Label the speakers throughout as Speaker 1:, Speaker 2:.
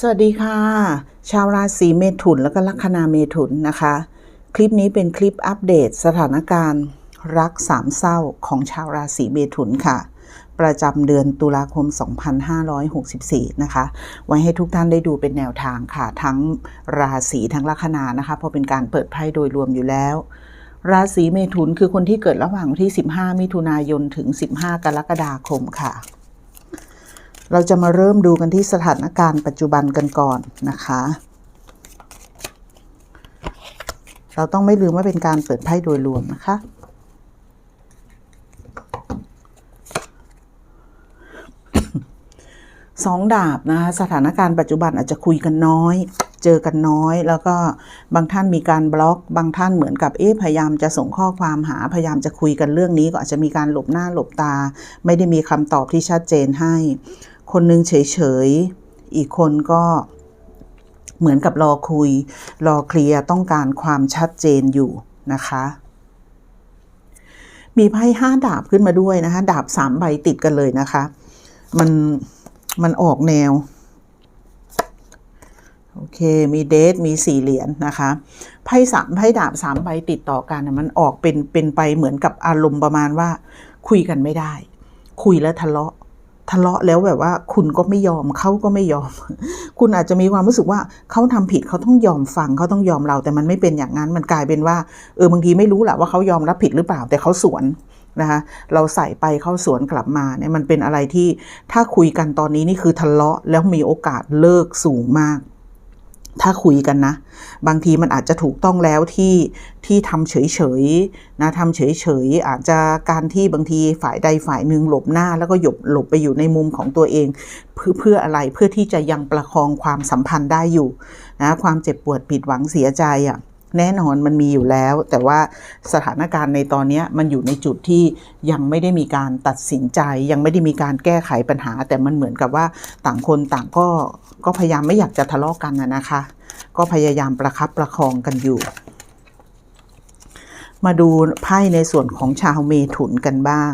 Speaker 1: สวัสดีค่ะ ชาวราศีเมถุนแล้วก็ลัคนาเมถุนนะคะ คลิปนี้เป็นคลิปอัปเดตสถานการณ์ รักสามเศร้าของชาวราศีเมถุนค่ะ ประจำเดือนตุลาคม 2564 นะคะ ไว้ให้ทุกท่านได้ดูเป็นแนวทางค่ะ ทั้งราศีทั้งลัคนานะคะเพราะเป็นการเปิดไพ่โดยรวมอยู่แล้วราศีเมถุนคือคนที่เกิดระหว่างที่ 15 มิถุนายน ถึง 15 กรกฎาคมค่ะ เราจะมาเริ่มดูกันที่สถานการณ์ปัจจุบันกันก่อนนะคะ เราต้องไม่ลืมว่าเป็นการเปิดไพ่โดยรวมนะคะ สองดาบนะคะสถานการณ์ปัจจุบันอาจจะคุยกันน้อยเจอกันน้อย แล้วก็บางท่านมีการบล็อก บางท่านเหมือนกับเอ๊ะพยายามจะส่งข้อความหาพยายามจะคุยกันเรื่องนี้ ก็อาจจะมีการหลบหน้าหลบตา ไม่ได้มีคำตอบที่ชัดเจนให้ คนหนึงเฉยๆ อีกคนก็เหมือนกับรอคุย รอเคลียร์ต้องการความชัดเจนอยู่นะคะ มีไพ่ห้าดาบขึ้นมาด้วยนะคะ ดาบสามใบติดกันเลยนะคะ มันมันออกแนวโอเค มีเดท มีสี่เหรียญนะคะ ไพ่สามไพ่ดาบสามใบติดต่อกันมันออกเป็นเป็นไปเหมือนกับอารมณ์ประมาณว่า คุยกันไม่ได้ คุยแล้วทะเลาะ ทะเลาะแล้วแบบว่า คุณก็ไม่ยอมเขาก็ไม่ยอม คุณอาจจะมีความรู้สึกว่าเขาทำผิดเขาต้องยอมฟังเขาต้องยอมเรา แต่มันไม่เป็นอย่างนั้นมันกลายเป็นว่าเออบางทีไม่รู้แหละว่าเขายอมรับผิดหรือเปล่าแต่เขาสวนนะคะเราใส่ไปเข้าสวนกลับมาเนี่ยมันเป็นอะไรที่ถ้าคุยกันตอนนี้นี่คือทะเลาะแล้วมีโอกาสเลิกสูงมาก ถ้าคุยกันนะ บางทีมันอาจจะถูกต้องแล้วที่ที่ทำเฉยๆนะทำเฉยๆอาจจะการที่บางทีฝ่ายใดฝ่ายหนึ่งหลบหน้า แล้วก็หยบหลบไปอยู่ในมุมของตัวเอง เพื่อเพื่ออะไรเพื่อที่จะยังประคองความสัมพันธ์ได้อยู่นะความเจ็บปวดผิดหวังเสียใจอะ แน่นอนมันมีอยู่แล้ว แต่ว่าสถานการณ์ในตอนนี้มันอยู่ในจุดที่ยังไม่ได้มีการตัดสินใจ ยังไม่ได้มีการแก้ไขปัญหา แต่มันเหมือนกับว่าต่างคนต่างก็ก็พยายามไม่อยากจะทะเลาะกันนะคะ ก็พยายามประคับประคองกันอยู่ มาดูไพ่ในส่วนของชาวเมถุนกันบ้าง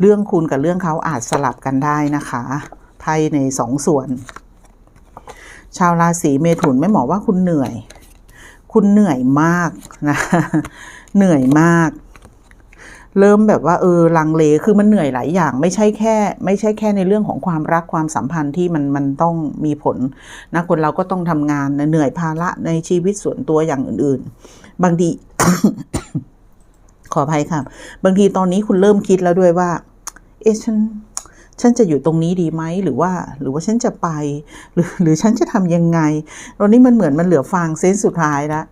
Speaker 1: เรื่องคุณกับเรื่องเขาอาจสลับกันได้นะคะไพ่ในสองส่วน ชาวราศีเมถุนไม่บอว่าคุณเหนื่อย คุณเหนื่อยมากนะ เหนื่อยมาก เริ่มแบบว่าเออลังเลคือมันเหนื่อยหลายอย่าง ไม่ใช่แค่ ไม่ใช่แค่ในเรื่องของความรักความสัมพันธ์ที่มันมันต้องมีผลนะคนเราก็ต้องทำงานเหนื่อยภาระในชีวิตส่วนตัวอย่างอื่น ๆ บางทีขออภัยค่ะบางทีตอนนี้คุณเริ่มคิดแล้วด้วยว่า เอ๊ะฉัน ฉันจะอยู่ตรงนี้ดีไหมหรือว่า หรือว่าฉันจะไป หรือหรือฉันจะทำยังไงตอนนี้มันเหมือนมันเหลือฟางเส้นสุดท้ายแล้ว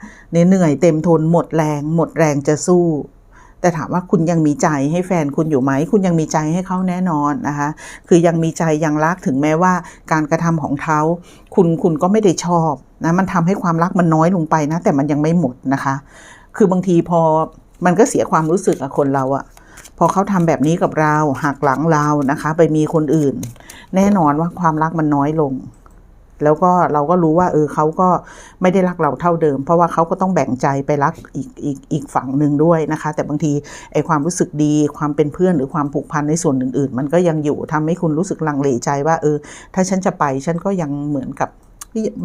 Speaker 1: เหนื่อยเต็มทนหมดแรง หมดแรงจะสู้ แต่ถามว่าคุณยังมีใจให้แฟนคุณอยู่ไหม คุณยังมีใจให้เขาแน่นอนนะคะ คือยังมีใจยังรักถึงแม้ว่าการกระทำของเขาคุณคุณก็ไม่ได้ชอบนะมันทำให้ความรักมันน้อยลงไปนะ แต่มันยังไม่หมดนะคะ คือบางทีพอมันก็เสียความรู้สึกอะคนเราอะ พอเขาทำแบบนี้กับเราหักหลังเรานะคะ ไปมีคนอื่น แน่นอนว่าความรักมันน้อยลง แล้วก็เราก็รู้ว่าเออเขาก็ไม่ได้รักเราเท่าเดิม เพราะว่าเขาก็ต้องแบ่งใจไปรักอีกอีกอีกฝั่งหนึ่งด้วยนะคะ แต่บางทีไอความรู้สึกดีความเป็นเพื่อนหรือความผูกพันในส่วนอื่น ๆ มันก็ยังอยู่ทำให้คุณรู้สึกลังเลใจว่าเออ ถ้าฉันจะไปฉันก็ยังเหมือนกับ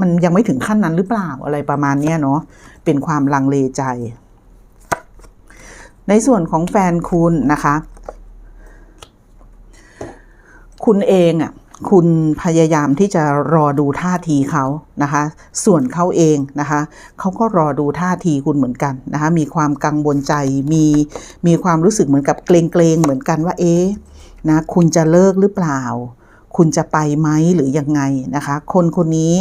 Speaker 1: มันยังไม่ถึงขั้นนั้นหรือเปล่าอะไรประมาณเนี้ยเนาะเป็นความลังเลใจ ในส่วนของแฟนคุณนะคะ คุณเองอะคุณพยายามที่จะรอดูท่าทีเขานะคะ ส่วนเขาเองนะคะเขาก็รอดูท่าทีคุณเหมือนกันนะคะ มีความกังวลใจ มีมีความรู้สึกเหมือนกับเกรงๆเหมือนกันว่าเอ๊ะนะคุณจะเลิกหรือเปล่า คุณจะไปไหมหรือยังไงนะคะ คนคนนี้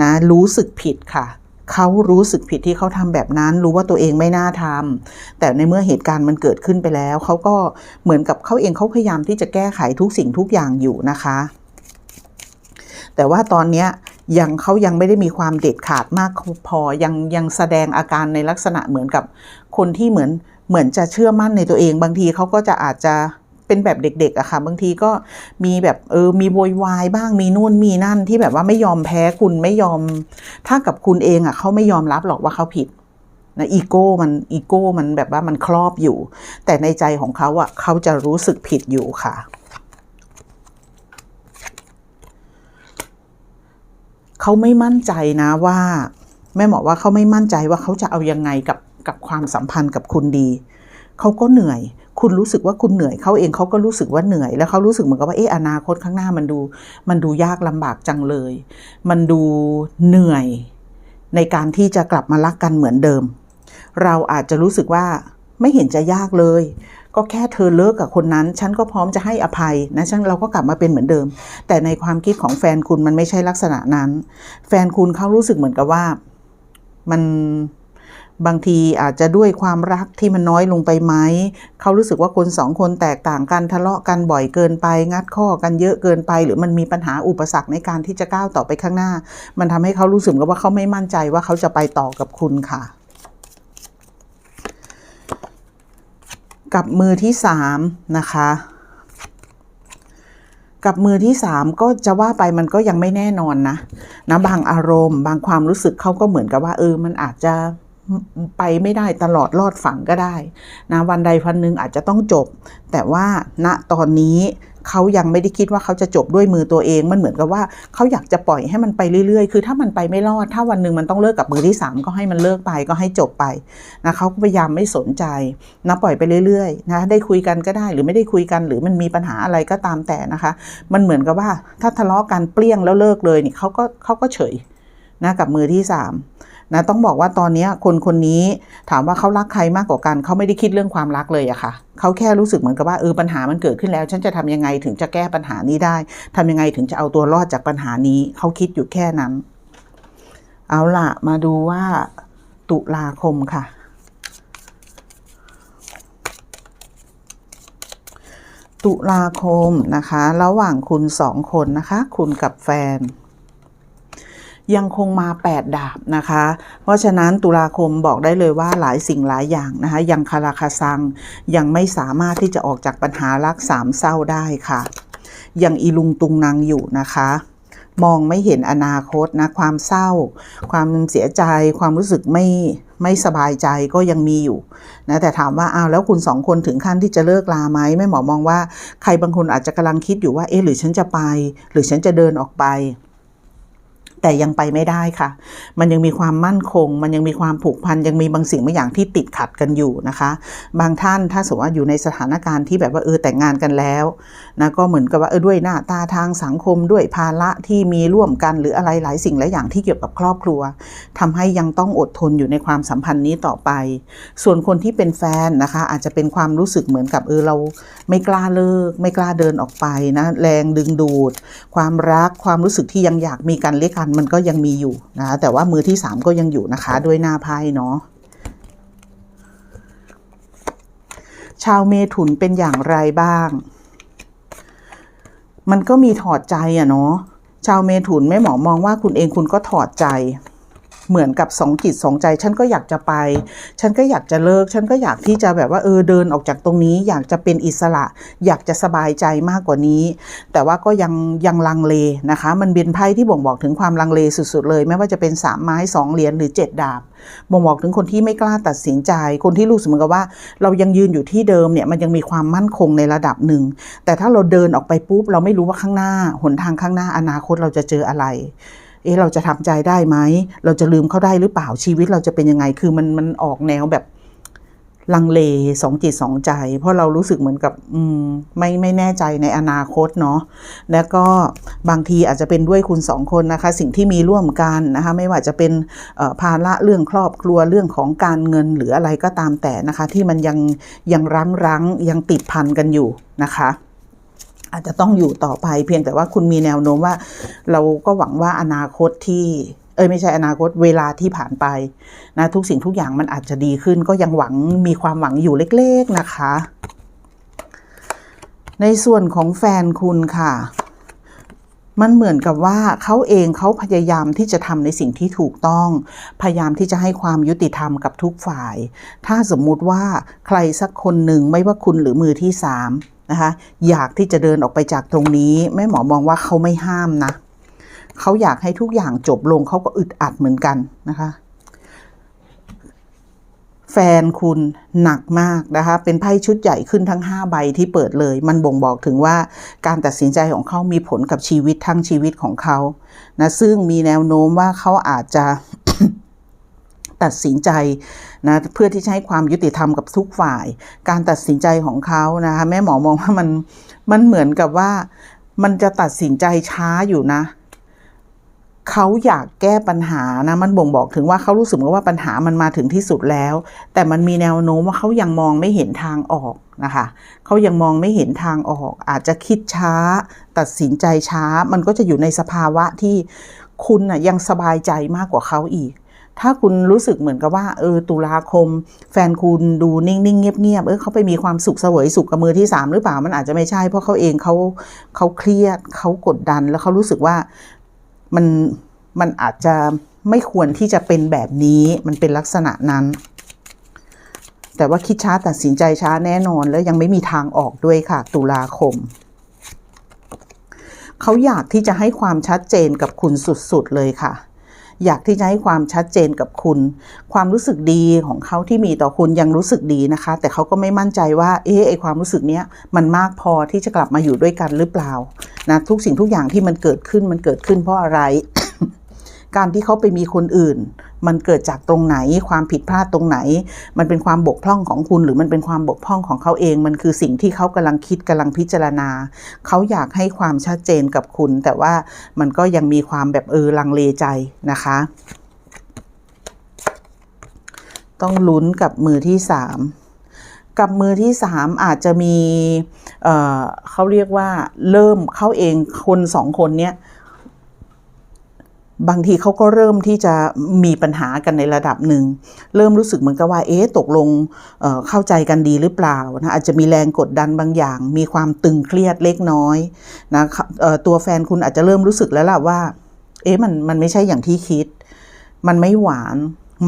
Speaker 1: นะรู้สึกผิดค่ะ เขารู้สึกผิดที่เขาทำแบบนั้น รู้ว่าตัวเองไม่น่าทำแต่ในเมื่อเหตุการณ์มันเกิดขึ้นไปแล้ว เขาก็เหมือนกับเขาเองเขาพยายามที่จะแก้ไขทุกสิ่งทุกอย่างอยู่นะคะ แต่ว่าตอนนี้ยังเขายังไม่ได้มีความเด็ดขาดมากพอยังยังแสดงอาการในลักษณะเหมือนกับคนที่เหมือนเหมือนจะเชื่อมั่นในตัวเอง บางทีเขาก็จะอาจจะ เป็นแบบเด็กๆอะค่ะ บางทีก็มีแบบเออมีโวยวายบ้างมีนู่นมีนั่นที่แบบว่าไม่ยอมแพ้คุณไม่ยอม ถ้ากับคุณเองอะเขาไม่ยอมรับหรอกว่าเขาผิดนะอีโก้มันอีโก้มันแบบว่ามันครอบอยู่ แต่ในใจของเขาอะเขาจะรู้สึกผิดอยู่ค่ะเขาไม่มั่นใจนะว่าแม่หมอว่าเขาไม่มั่นใจว่าเขาจะเอายังไงกับกับความสัมพันธ์กับคุณดี เขาก็เหนื่อย คุณรู้สึกว่าคุณเหนื่อยเขาเองเขาก็รู้สึกว่าเหนื่อย แล้วเขารู้สึกเหมือนกับว่าเอออนาคตข้างหน้ามันดู มันดูยากลำบากจังเลย มันดูเหนื่อยในการที่จะกลับมารักกันเหมือนเดิม เราอาจจะรู้สึกว่าไม่เห็นจะยากเลย ก็แค่เธอเลิกกับคนนั้น ฉันก็พร้อมจะให้อภัยนะฉันเราก็กลับมาเป็นเหมือนเดิม แต่ในความคิดของแฟนคุณมันไม่ใช่ลักษณะนั้น แฟนคุณเขารู้สึกเหมือนกับว่ามัน บางทีอาจจะด้วยความรักที่มันน้อยลงไปไหม เขารู้สึกว่าคนสองคนแตกต่างกันทะเลาะกันบ่อยเกินไป งัดข้อกันเยอะเกินไป หรือมันมีปัญหาอุปสรรคในการที่จะก้าวต่อไปข้างหน้า มันทำให้เขารู้สึกว่าเขาไม่มั่นใจว่าเขาจะไปต่อกับคุณค่ะ กับมือที่สามนะคะกับมือที่สามก็จะว่าไปมันก็ยังไม่แน่นอนนะนะบางอารมณ์ บางความรู้สึกเขาก็เหมือนกับว่าเออมันอาจจะ ไปไม่ได้ตลอดรอดฝั่งก็ได้นะวันใดวันหนึ่งอาจจะต้องจบ แต่ว่าณตอนนี้เขายังไม่ได้คิดว่าเขาจะจบด้วยมือตัวเองมันเหมือนกับว่าเขาอยากจะปล่อยให้มันไปเรื่อยๆ คือถ้ามันไปไม่รอด ถ้าวันหนึ่งมันต้องเลิกกับมือที่สามก็ให้มันเลิกไปก็ให้จบไปนะเขาก็พยายามไม่สนใจนะปล่อยไปเรื่อยๆนะได้คุยกันก็ได้หรือไม่ได้คุยกันหรือมันมีปัญหาอะไรก็ตามแต่นะคะ มันเหมือนกับว่าถ้าทะเลาะกันเปลี่ยงแล้วเลิกเลยนี่เขาก็เขาก็เฉยนะกับมือที่สาม นะต้องบอกว่าตอนนี้คนคนนี้ถามว่าเขารักใครมากกว่ากันเขาไม่ได้คิดเรื่องความรักเลยอะค่ะเขาแค่รู้สึกเหมือนกับว่าเออปัญหามันเกิดขึ้นแล้ว ฉันจะทำยังไงถึงจะแก้ปัญหานี้ได้ทำยังไงถึงจะเอาตัวรอดจากปัญหานี้เขาคิดอยู่แค่นั้น เอาล่ะ มาดูว่า ตุลาคมค่ะตุลาคมนะคะ ระหว่างคุณสองคนนะคะ คุณกับแฟน ยังคงมา 8 ดาบนะคะ เพราะฉะนั้นตุลาคมบอกได้เลยว่าหลายสิ่งหลายอย่างนะคะ ยังคาราคาซัง ยังไม่สามารถที่จะออกจากปัญหารักสามเศร้าได้ค่ะ ยังอีลุงตุงนางอยู่นะคะมองไม่เห็นอนาคตนะความเศร้า ความเสียใจ ความรู้สึกไม่ไม่สบายใจก็ยังมีอยู่นะแต่ถามว่าอ้าวแล้วคุณสองคนถึงขั้นที่จะเลิกลาไหมแม่หมอมองว่าใครบางคนอาจจะกำลังคิดอยู่ว่าเอ๊ะหรือฉันจะไป หรือฉันจะเดินออกไป แต่ยังไปไม่ได้ค่ะ มันยังมีความมั่นคง มันยังมีความผูกพัน ยังมีบางสิ่งบางอย่างที่ติดขัดกันอยู่นะคะ บางท่านถ้าสมมติว่าอยู่ในสถานการณ์ที่แบบว่าเออแต่งงานกันแล้วนะก็เหมือนกับว่าเออด้วยหน้าตาทางสังคมด้วยภาระที่มีร่วมกันหรืออะไรหลายสิ่งหลายอย่างที่เกี่ยวกับครอบครัวทำให้ยังต้องอดทนอยู่ในความสัมพันธ์นี้ต่อไป ส่วนคนที่เป็นแฟนนะคะ อาจจะเป็นความรู้สึกเหมือนกับเออเราไม่กล้าเลิก ไม่กล้าเดินออกไปนะแรงดึงดูด ความรักความรู้สึกที่ยังอยากมีกันเละกันมันก็ยังมีอยู่นะคะแต่ว่ามือที่สามก็ยังอยู่นะคะ ด้วยหน้าไพ่เนาะชาวเมถุนเป็นอย่างไรบ้าง มันก็มีถอดใจอะเนาะชาวเมถุนแม่หมอมองว่าคุณเองคุณก็ถอดใจ เหมือนกับสองจิตสองใจ ฉันก็อยากจะไป ฉันก็อยากจะเลิก ฉันก็อยากที่จะแบบว่าเออเดินออกจากตรงนี้ อยากจะเป็นอิสระ อยากจะสบายใจมากกว่านี้ แต่ว่าก็ยังยังลังเลนะคะ มันเป็นไพ่ที่บ่งบอกถึงความลังเลสุดๆเลย ไม่ว่าจะเป็นสามไม้สองเหรียญหรือเจ็ดดาบบ่งบอกถึงคนที่ไม่กล้าตัดสินใจ คนที่รู้สึกเหมือนกับว่า เรายังยืนอยู่ที่เดิมเนี่ยมันยังมีความมั่นคงในระดับหนึ่ง แต่ถ้าเราเดินออกไปปุ๊บเราไม่รู้ว่าข้างหน้าหนทางข้างหน้าอนาคตเราจะเจออะไร เอ๊ะเราจะทำใจได้ไหม เราจะลืมเขาได้หรือเปล่าชีวิตเราจะเป็นยังไง คือมันมันออกแนวแบบลังเลสองจิตสองใจ เพราะเรารู้สึกเหมือนกับ อืม ไม่ไม่แน่ใจในอนาคตเนาะแล้วก็บางทีอาจจะเป็นด้วยคุณสองคนนะคะ สิ่งที่มีร่วมกันนะคะ ไม่ว่าจะเป็นภาระเรื่องครอบครัวเรื่องของการเงินหรืออะไรก็ตามแต่นะคะ ที่มันยังยังรั้งรั้งยังติดพันกันอยู่นะคะ อาจจะต้องอยู่ต่อไป เพียงแต่ว่าคุณมีแนวโน้มว่า เราก็หวังว่าอนาคตที่เอ้ยไม่ใช่อนาคตเวลาที่ผ่านไปนะทุกสิ่งทุกอย่างมันอาจจะดีขึ้น ก็ยังหวังมีความหวังอยู่เล็ก ๆนะคะ ในส่วนของแฟนคุณค่ะ มันเหมือนกับว่าเขาเองเขาพยายามที่จะทำในสิ่งที่ถูกต้อง พยายามที่จะให้ความยุติธรรมกับทุกฝ่าย ถ้าสมมุติว่าใครสักคนหนึ่งไม่ว่าคุณหรือมือที่สาม นะคะอยากที่จะเดินออกไปจากตรงนี้แม่หมอมองว่าเขาไม่ห้ามนะเขาอยากให้ทุกอย่างจบลงเขาก็อึดอัดเหมือนกันนะคะแฟนคุณหนักมากนะคะ เป็นไพ่ชุดใหญ่ขึ้นทั้ง 5 ใบที่เปิดเลย มันบ่งบอกถึงว่าการตัดสินใจของเขามีผลกับชีวิตทั้งชีวิตของเขานะซึ่งมีแนวโน้มว่าเขาอาจจะ ตัดสินใจนะเพื่อที่จะให้ความยุติธรรมกับทุกฝ่าย การตัดสินใจของเขานะคะแม่หมอมองว่ามันมันเหมือนกับว่ามันจะตัดสินใจช้าอยู่นะเขาอยากแก้ปัญหานะมันบ่งบอกถึงว่าเขารู้สึกว่าปัญหามันมาถึงที่สุดแล้ว แต่มันมีแนวโน้มว่าเขายังมองไม่เห็นทางออกนะคะเขายังมองไม่เห็นทางออก อาจจะคิดช้า ตัดสินใจช้า มันก็จะอยู่ในสภาวะที่คุณน่ะยังสบายใจมากกว่าเขาอีก ถ้าคุณรู้สึกเหมือนกับว่าเออตุลาคม แฟนคุณดูนิ่งๆเงียบๆเออเขาไปมีความสุขเสวยสุขกับมือที่สามหรือเปล่ามันอาจจะไม่ใช่ เพราะเขาเองเขาเขาเครียดเขากดดัน แล้วเขารู้สึกว่ามันมันอาจจะไม่ควรที่จะเป็นแบบนี้มันเป็นลักษณะนั้น แต่ว่าคิดช้าตัดสินใจช้าแน่นอน แล้วยังไม่มีทางออกด้วยค่ะ ตุลาคมเขาอยากที่จะให้ความชัดเจนกับคุณสุดๆเลยค่ะ อยากที่จะให้ความชัดเจนกับคุณ ความรู้สึกดีของเขาที่มีต่อคุณยังรู้สึกดีนะคะ แต่เขาก็ไม่มั่นใจว่า เอ๊ะไอความรู้สึกเนี้ยมันมากพอที่จะกลับมาอยู่ด้วยกันหรือเปล่านะทุกสิ่งทุกอย่างที่มันเกิดขึ้นมันเกิดขึ้นเพราะอะไร การที่เขาไปมีคนอื่น มันเกิดจากตรงไหนความผิดพลาดตรงไหน มันเป็นความบกพร่องของคุณ หรือมันเป็นความบกพร่องของเขาเอง มันคือสิ่งที่เขากำลังคิดกำลังพิจารณา เขาอยากให้ความชัดเจนกับคุณ แต่ว่ามันก็ยังมีความแบบเออลังเลใจนะคะ ต้องลุ้นกับมือที่สามกับมือที่สามอาจจะมีเเขาเรียกว่าเริ่มเขาเองคนสองคนเนี้ย บางทีเขาก็เริ่มที่จะมีปัญหากันในระดับหนึ่ง เริ่มรู้สึกเหมือนกับว่า เอ๊ะ ตกลงเเข้าใจกันดีหรือเปล่านะ อาจจะมีแรงกดดันบางอย่าง มีความตึงเครียดเล็กน้อยนะตัวแฟนคุณอาจจะเริ่มรู้สึกแล้วล่ะว่า เอ๊ะ มัน มันไม่ใช่อย่างที่คิด มันไม่หวาน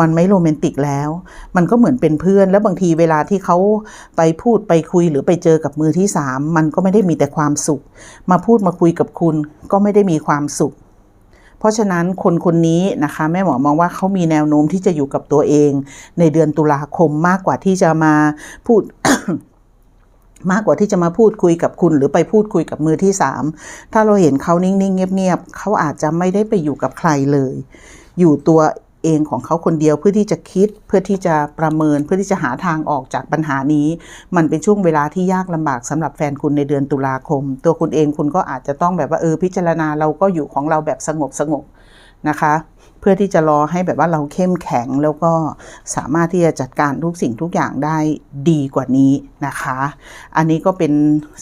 Speaker 1: มันไม่โรแมนติกแล้ว มันก็เหมือนเป็นเพื่อน แล้วบางทีเวลาที่เขาไปพูดไปคุยหรือไปเจอกับมือที่สาม มันก็ไม่ได้มีแต่ความสุข มาพูดมาคุยกับคุณก็ไม่ได้มีความสุข เพราะฉะนั้นคนคนนี้นะคะแม่หมอมองว่าเขามีแนวโน้มที่จะอยู่กับตัวเอง ในเดือนตุลาคมมากกว่าที่จะมาพูดมากกว่าที่จะมาพูดคุยกับคุณหรือไปพูดคุยกับมือที่สามถ้าเราเห็นเขานิ่งๆ เงียบๆเขาอาจจะไม่ได้ไปอยู่กับใครเลย อยู่ตัว เองของเขาคนเดียวเพื่อที่จะคิดเพื่อที่จะประเมินเพื่อที่จะหาทางออกจากปัญหานี้ มันเป็นช่วงเวลาที่ยากลำบากสำหรับแฟนคุณในเดือนตุลาคม ตัวคุณเองคุณก็อาจจะต้องแบบว่าเออพิจารณาเราก็อยู่ของเราแบบสงบสงบๆนะคะ พื่อที่จะรอให้แบบว่าเราเข้มแข็งแล้วก็สามารถที่จะจัดการทุกสิ่งทุกอย่างได้ดีกว่านี้นะคะ อันนี้ก็เป็น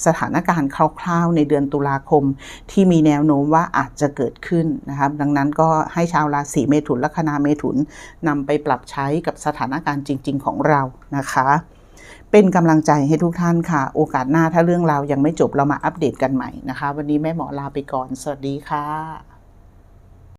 Speaker 1: สถานการณ์คร่าวๆ ในเดือนตุลาคมที่มีแนวโน้มว่าอาจจะเกิดขึ้นนะครับ ดังนั้นก็ให้ชาวราศีเมถุนลัคนาเมถุนนำไปปรับใช้กับสถานการณ์จริง ๆ ของเรานะคะเป็นกำลังใจให้ทุกท่านค่ะ โอกาสหน้าถ้าเรื่องราวยังไม่จบเรามาอัปเดตกันใหม่นะคะ วันนี้แม่หมอลาไปก่อน สวัสดีค่ะ